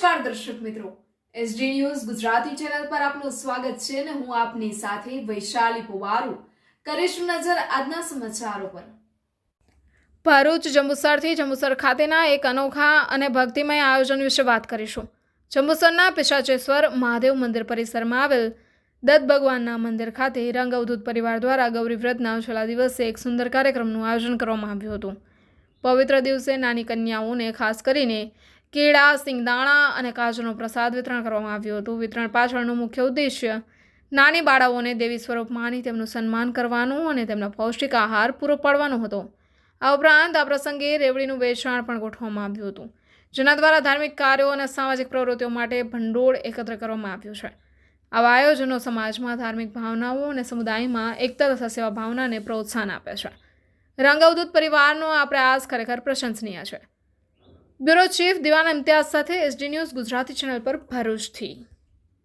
નમસ્કાર દર્શક મિત્રો. એસડી ન્યૂઝ ગુજરાતી ચેનલ પર આપનું સ્વાગત છે અને હું આપની સાથે વૈશાલી પુવારુ. કરીશું નજર આજના સમાચારો પર. ભરૂચ જંબુસરથી જંબુસર ખાતેના એક અનોખા અને ભક્તિમય આયોજન વિશે વાત કરીશું. જંબુસરના પિશાચેશ્વર મહાદેવ મંદિર પરિસરમાં આવેલ દત્ત ભગવાનના મંદિર ખાતે રંગ અવધૂત પરિવાર દ્વારા ગૌરી વ્રતના છેલ્લા દિવસે એક સુંદર કાર્યક્રમનું આયોજન કરવામાં આવ્યું હતું. પવિત્ર દિવસે નાની કન્યાઓને ખાસ કરીને કેળા, સિંગદાણા અને કાજુનો પ્રસાદ વિતરણ કરવામાં આવ્યું હતું. વિતરણ પાછળનું મુખ્ય ઉદ્દેશ્ય નાની બાળાઓને દેવી સ્વરૂપ માની તેમનું સન્માન કરવાનું અને તેમનો પૌષ્ટિક આહાર પૂરો પાડવાનો હતો. આ ઉપરાંત આ પ્રસંગે રેવડીનું વેચાણ પણ ગોઠવવામાં આવ્યું હતું, જેના દ્વારા ધાર્મિક કાર્યો અને સામાજિક પ્રવૃત્તિઓ માટે ભંડોળ એકત્ર કરવામાં આવ્યું છે. આવા આયોજનો સમાજમાં ધાર્મિક ભાવનાઓ અને સમુદાયમાં એકતા તથા સેવા ભાવનાને પ્રોત્સાહન આપે છે. રંગઅવધૂત પરિવારનો આ પ્રયાસ ખરેખર પ્રશંસનીય છે. બ્યુરો ચીફ દિવાન ઇમ્તિયાઝ સાથે એસડી ન્યૂઝ ગુજરાતી ચેનલ પર ભરૂચથી.